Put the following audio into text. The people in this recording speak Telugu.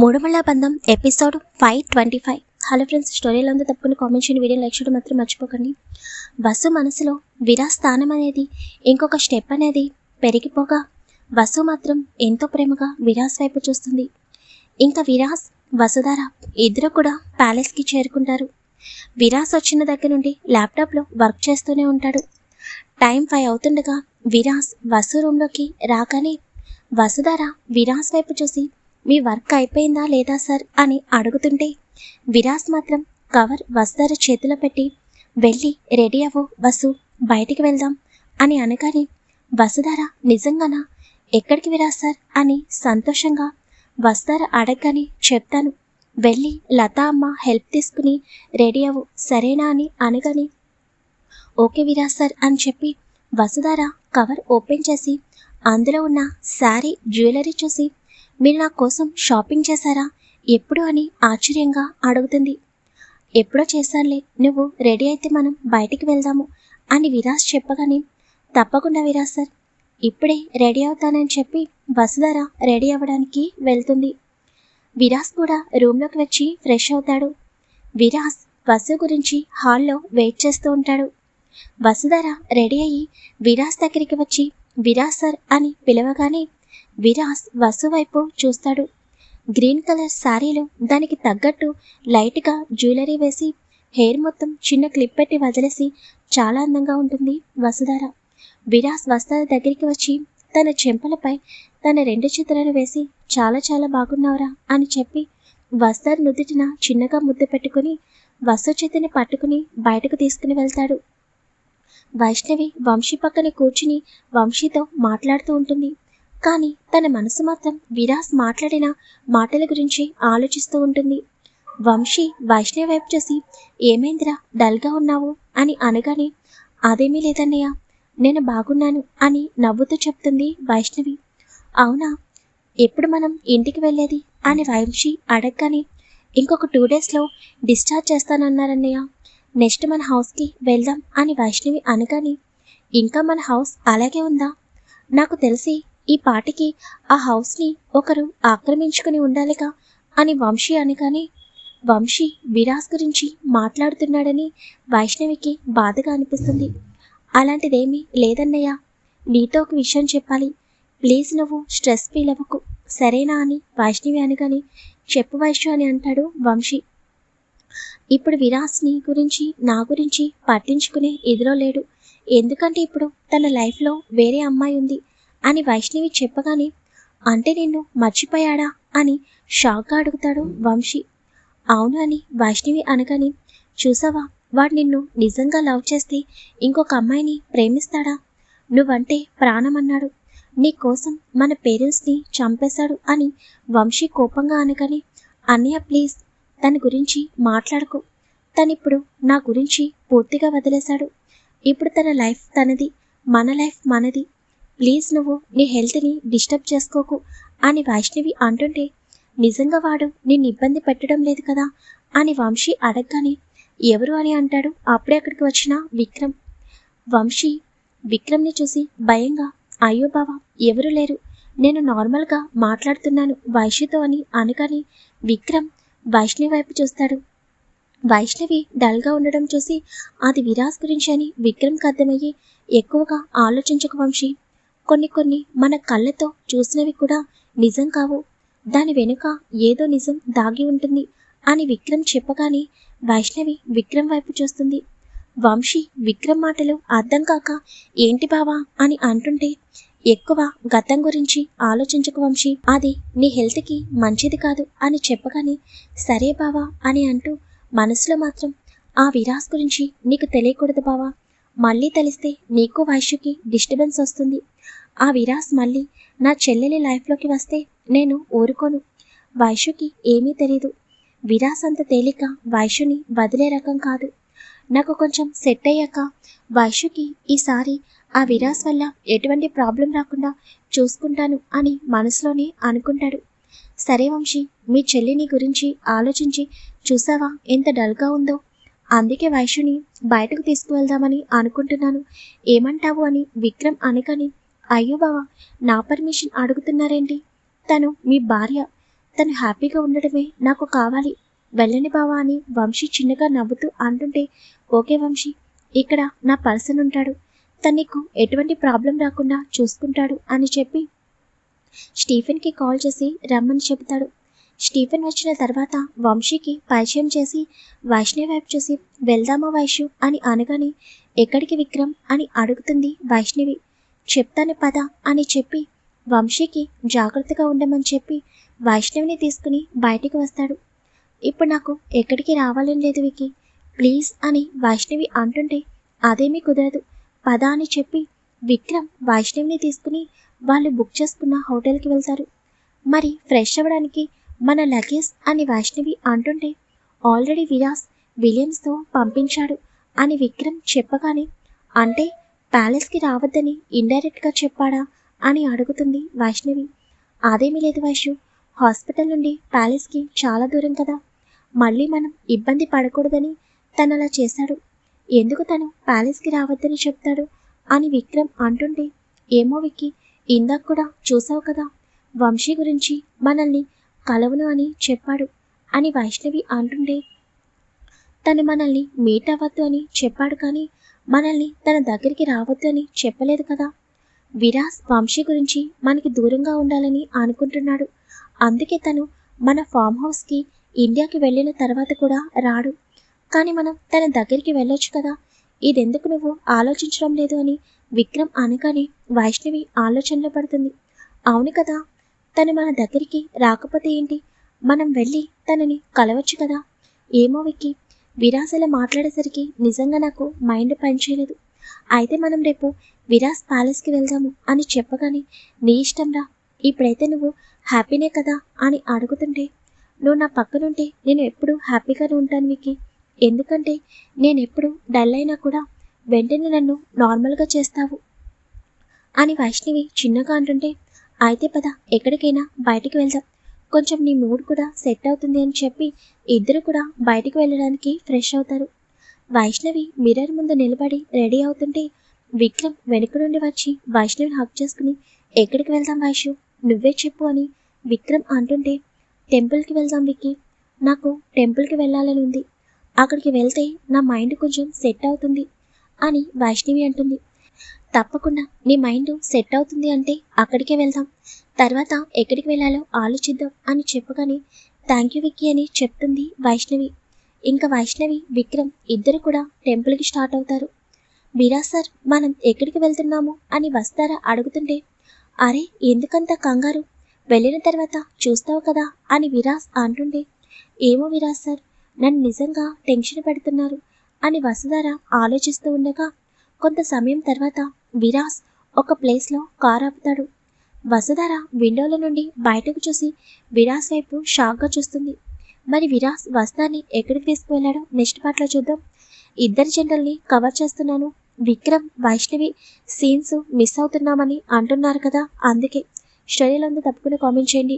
మూడమళ్ళ బంధం episode five twenty five. Hello friends స్టోరీలో అంతా తప్పకుండా కామెంట్ చేయండి వీడియో లైక్ చేయడం మాత్రం మర్చిపోకండి. వసు మనసులో విరా స్థానం అనేది ఇంకొక స్టెప్ అనేది పెరిగిపోగా వసు మాత్రం ఎంతో ప్రేమగా విరాస్ వైపు చూస్తుంది. ఇంకా విరాస్ వసుధార ఇద్దరు కూడా ప్యాలెస్కి చేరుకుంటారు. విరాస్ వచ్చిన దగ్గర నుండి ల్యాప్టాప్లో వర్క్ చేస్తూనే ఉంటాడు. టైం ఫైవ్ అవుతుండగా విరాస్ వసు రూమ్లోకి రాగానే వసుధార విరాస్ వైపు చూసి మీ వర్క్ అయిపోయిందా లేదా సార్ అని అడుగుతుంటే విరాస్ మాత్రం కవర్ వస్తార చేతిలో పెట్టి వెళ్ళి రెడీ అవ్వు వసు బయటికి వెళ్దాం అని అనగానే వసుధార నిజంగానా? ఎక్కడికి విరాస్ సార్ అని సంతోషంగా వస్తార అడగగానే చెప్తాను. వెళ్ళి లతా అమ్మ హెల్ప్ తీసుకుని రెడీ అవ్వు సరేనా అని అనగానే ఓకే విరాస్ సార్ అని చెప్పి వసుధార కవర్ ఓపెన్ చేసి అందులో ఉన్న శారీ జ్యువెలరీ చూసి మీరు నా కోసం షాపింగ్ చేశారా? ఎప్పుడు అని ఆశ్చర్యంగా అడుగుతుంది. ఎప్పుడో చేశానులే నువ్వు రెడీ అయితే మనం బయటికి వెళ్దాము అని విరాస్ చెప్పగానే తప్పకుండా విరాస్ సార్ ఇప్పుడే రెడీ అవుతానని చెప్పి వసుధార రెడీ అవ్వడానికి వెళ్తుంది. విరాస్ కూడా రూమ్లోకి వచ్చి ఫ్రెష్ అవుతాడు. విరాస్ వసు గురించి హాల్లో వెయిట్ చేస్తూ ఉంటాడు. వసుధర రెడీ అయ్యి విరాస్ దగ్గరికి వచ్చి విరాస్ సార్ అని పిలవగానే విరాస్ వసు వైపు చూస్తాడు. గ్రీన్ కలర్ శారీలు దానికి తగ్గట్టు లైట్గా జ్యువెలరీ వేసి హెయిర్ మొత్తం చిన్న క్లిప్ పెట్టి వదిలేసి చాలా అందంగా ఉంటుంది వసుధార. విరాస్ వసుధార దగ్గరికి వచ్చి తన చెంపలపై తన రెండు చిత్రాలు వేసి చాలా చాలా బాగున్నావురా అని చెప్పి వస్తారు నుదుటిన చిన్నగా ముద్దు పెట్టుకుని వసు చేతిని పట్టుకుని బయటకు తీసుకుని వెళ్తాడు. వైష్ణవి వంశీ పక్కన కూర్చుని వంశీతో మాట్లాడుతూ ఉంటుంది. కానీ తన మనసు మాత్రం విరాస్ మాట్లాడిన మాటల గురించి ఆలోచిస్తూ ఉంటుంది. వంశీ వైష్ణవి వైపు చూసి ఏమైందిరా డల్గా ఉన్నావు? అని అనగానే అదేమీ లేదన్నయ్య నేను బాగున్నాను అని నవ్వుతూ చెప్తుంది వైష్ణవి. అవునా ఎప్పుడు మనం ఇంటికి వెళ్ళేది? అని వంశీ అడగగానే ఇంకొక టూ డేస్లో డిశ్చార్జ్ చేస్తానన్నారన్నయ్య నెక్స్ట్ మన హౌస్కి వెళ్దాం అని వైష్ణవి అనగానే ఇంకా మన హౌస్ అలాగే ఉందా? నాకు తెలిసి ఈ పాటికి ఆ హౌస్ని ఒకరు ఆక్రమించుకుని ఉండాలిగా అని వంశీ అనగానే వంశీ విరాస్ గురించి మాట్లాడుతున్నాడని వైష్ణవికి బాధగా అనిపిస్తుంది. అలాంటిదేమీ లేదన్నయ్య. నీతో ఒక విషయం చెప్పాలి. ప్లీజ్ నువ్వు స్ట్రెస్ ఫీల్ అవ్వకు. సరేనా అని వైష్ణవి అనగానే చెప్పు వైష్ణవి అని అంటాడు వంశీ. ఇప్పుడు విరాస్ని గురించి నా గురించి పట్టించుకునే ఎదురో లేడు. ఎందుకంటే ఇప్పుడు తన లైఫ్లో వేరే అమ్మాయి ఉంది. అని వైష్ణవి చెప్పగానే అంటే నిన్ను మర్చిపోయాడా? అని షాక్గా అడుగుతాడు వంశీ. అవును అని వైష్ణవి అనగానే చూసావా వాడు నిన్ను నిజంగా లవ్ చేస్తే ఇంకొక అమ్మాయిని ప్రేమిస్తాడా? నువ్వంటే ప్రాణమన్నాడు. నీ కోసం మన పేరెంట్స్ని చంపేశాడు అని వంశీ కోపంగా అనగానే అన్నయ్య ప్లీజ్ తన గురించి మాట్లాడకు. తనిప్పుడు నా గురించి పూర్తిగా వదిలేశాడు. ఇప్పుడు తన లైఫ్ తనది మన లైఫ్ మనది. ప్లీజ్ నువ్వు నీ హెల్త్ని డిస్టర్బ్ చేసుకోకు అని వైష్ణవి అంటుంటే నిజంగా వాడు నిన్ను ఇబ్బంది పెట్టడం లేదు కదా అని వంశీ అడగగానే ఎవరు అని అంటాడు? అప్పుడే అక్కడికి వచ్చిన విక్రమ్. వంశీ విక్రమ్ని చూసి భయంగా అయ్యో బావా ఎవరు లేరు? నేను నార్మల్గా మాట్లాడుతున్నాను వైష్ణవితో అని అనగానే విక్రమ్ వైష్ణవి వైపు చూస్తాడు. వైష్ణవి డల్గా ఉండడం చూసి అది విరాస్ గురించి అని విక్రమ్కి అర్థమయ్యి ఎక్కువగా ఆలోచించక వంశీ. కొన్ని కొన్ని మన కళ్ళతో చూసినవి కూడా నిజం కావు. దాని వెనుక ఏదో నిజం దాగి ఉంటుంది అని విక్రమ్ చెప్పగానే వైష్ణవి విక్రమ్ వైపు చూస్తుంది. వంశీ విక్రమ్ మాటలు అర్థం కాక ఏంటి బావా అని అంటుంటే ఎక్కువ గతం గురించి ఆలోచించకు వంశీ. అది నీ హెల్త్కి మంచిది కాదు అని చెప్పగానే సరే బావా అని అంటూ మనసులో మాత్రం ఆ విరాస్ గురించి నీకు తెలియకూడదు బావా. మళ్ళీ తెలిస్తే నీకు వైశ్యుకి డిస్టర్బెన్స్ వస్తుంది. ఆ విరాస్ మళ్ళీ నా చెల్లెలి లైఫ్లోకి వస్తే నేను ఊరుకోను. వైషుకి ఏమీ తెలీదు. విరాస్ అంత తేలిక వైషుని వదిలే రకం కాదు. నాకు కొంచెం సెట్ అయ్యాక వైషుకి ఈసారి ఆ విరాస్ వల్ల ఎటువంటి ప్రాబ్లం రాకుండా చూసుకుంటాను అని మనసులోనే అనుకుంటాడు. సరే వంశీ మీ చెల్లిని గురించి ఆలోచించి చూసావా ఎంత డల్గా ఉందో? అందుకే వైషుని బయటకు తీసుకువెళ్దామని అనుకుంటున్నాను. ఏమంటావు అని విక్రమ్ అనకని అయ్యో బావా నా పర్మిషన్ అడుగుతున్నారేంటి? తను మీ భార్య తను హ్యాపీగా ఉండడమే నాకు కావాలి. వెళ్ళని బావా అని వంశీ చిన్నగా నవ్వుతూ అంటుంటే ఓకే వంశీ ఇక్కడ నా పర్సన్ ఉంటాడు. తను నీకు ఎటువంటి ప్రాబ్లం రాకుండా చూసుకుంటాడు అని చెప్పి స్టీఫెన్కి కాల్ చేసి రమ్మని చెబుతాడు. స్టీఫెన్ వచ్చిన తర్వాత వంశీకి పరిచయం చేసి వైష్ణవి వైపు చూసి వెళ్దామా వైషు? అని అనగానే ఎక్కడికి విక్రమ్? అని అడుగుతుంది వైష్ణవి. చెప్తాను పద అని చెప్పి వంశీకి జాగ్రత్తగా ఉండమని చెప్పి వైష్ణవిని తీసుకుని బయటికి వస్తాడు. ఇప్పుడు నాకు ఎక్కడికి రావాలని లేదు వికి. ప్లీజ్ అని వైష్ణవి అంటుంటే అదేమీ కుదరదు. పద అని చెప్పి విక్రమ్ వైష్ణవిని తీసుకుని వాళ్ళు బుక్ చేసుకున్న హోటల్కి వెళ్తారు. మరి ఫ్రెష్ అవ్వడానికి మన లగేజ్ అని వైష్ణవి అంటుంటే ఆల్రెడీ విరాస్ విలియమ్స్తో పంపించాడు అని విక్రమ్ చెప్పగానే అంటే ప్యాలెస్కి రావద్దని ఇండైరెక్ట్గా చెప్పాడా అని అడుగుతుంది వైష్ణవి. అదేమీ లేదు వైష్ణు. హాస్పిటల్ నుండి ప్యాలెస్కి చాలా దూరం కదా. మళ్ళీ మనం ఇబ్బంది పడకూడదని తను అలా చేశాడు. ఎందుకు తను ప్యాలెస్కి రావద్దని చెప్తాడు? అని విక్రమ్ అంటుంటే ఏమో విక్కి ఇందాక కూడా చూసావు కదా. వంశీ గురించి మనల్ని కలవను అని చెప్పాడు అని వైష్ణవి అంటుండే తను మనల్ని మీట్ అవ్వద్దు అని చెప్పాడు కానీ మనల్ని తన దగ్గరికి రావద్దు అని చెప్పలేదు కదా. విరాస్ వంశీ గురించి మనకి దూరంగా ఉండాలని అనుకుంటున్నాడు. అందుకే తను మన ఫామ్ హౌస్కి ఇండియాకి వెళ్ళిన తర్వాత కూడా రాడు. కానీ మనం తన దగ్గరికి వెళ్ళొచ్చు కదా. ఇదెందుకు నువ్వు ఆలోచించడం లేదు అని విక్రమ్ అనగానే వైష్ణవి ఆలోచనలో పడుతుంది. అవును కదా తను మన దగ్గరికి రాకపోతే ఏంటి? మనం వెళ్ళి తనని కలవచ్చు కదా. ఏమో విక్కి విరాస్ మాట్లాడేసరికి నిజంగా నాకు మైండ్ పనిచేయలేదు. అయితే మనం రేపు విరాస్ ప్యాలెస్కి వెళ్దాము అని చెప్పగానే నీ ఇష్టంరా ఇప్పుడైతే నువ్వు హ్యాపీనే కదా? అని అడుగుతుంటే నువ్వు నా పక్కనుంటే నేను ఎప్పుడు హ్యాపీగానే ఉంటాను వికి ఎందుకంటే నేను ఎప్పుడు డల్ అయినా కూడా వెంటనే నన్ను నార్మల్గా చేస్తావు. అని వైష్ణవి చిన్నగా అంటుంటే అయితే పద ఎక్కడికైనా బయటికి వెళ్దాం. కొంచెం నీ మూడ్ కూడా సెట్ అవుతుంది అని చెప్పి ఇద్దరు కూడా బయటికి వెళ్ళడానికి ఫ్రెష్ అవుతారు. వైష్ణవి మిర్రర్ ముందు నిలబడి రెడీ అవుతుంటే విక్రమ్ వెనుక నుండి వచ్చి వైష్ణవిని హక్ చేసుకుని ఎక్కడికి వెళ్దాం వైషు నువ్వే చెప్పు అని విక్రమ్ అంటుంటే టెంపుల్కి వెళ్దాం విక్కీ. నాకు టెంపుల్కి వెళ్ళాలని ఉంది. అక్కడికి వెళ్తే నా మైండ్ కొంచెం సెట్ అవుతుంది అని వైష్ణవి అంటుంది. తప్పకుండా. నీ మైండ్ సెట్ అవుతుంది అంటే అక్కడికే వెళ్దాం. తర్వాత ఎక్కడికి వెళ్ళాలో ఆలోచిద్దాం అని చెప్పగానే థ్యాంక్ యూ విక్కీ అని చెప్తుంది వైష్ణవి. ఇంకా వైష్ణవి విక్రమ్ ఇద్దరు కూడా టెంపుల్కి స్టార్ట్ అవుతారు. మీరా సార్ మనం ఎక్కడికి వెళ్తున్నాము అని వస్తారా అడుగుతుంటే అరే ఎందుకంత కంగారు? వెళ్ళిన తర్వాత చూస్తావు కదా అని విరాస్ అంటుండే ఏమో విరాస్ సార్ నన్ను నిజంగా టెన్షన్ పెడుతున్నారు అని వసుధార ఆలోచిస్తూ ఉండగా కొంత సమయం తర్వాత విరాస్ ఒక ప్లేస్లో కార్ ఆపుతాడు. వసుధార విండోల నుండి బయటకు చూసి విరాస్ వైపు షాక్గా చూస్తుంది. మరి విరాస్ వస్తాన్ని ఎక్కడికి తీసుకువెళ్ళాడో నెక్స్ట్ పార్ట్లో చూద్దాం. ఇద్దరి జంటల్ని కవర్ చేస్తున్నాను. విక్రమ్ వైష్ణవి సీన్స్ మిస్ అవుతున్నామని అంటున్నారు కదా అందుకే. స్టోరీలో ఉంది తప్పకుండా కామెంట్ చేయండి.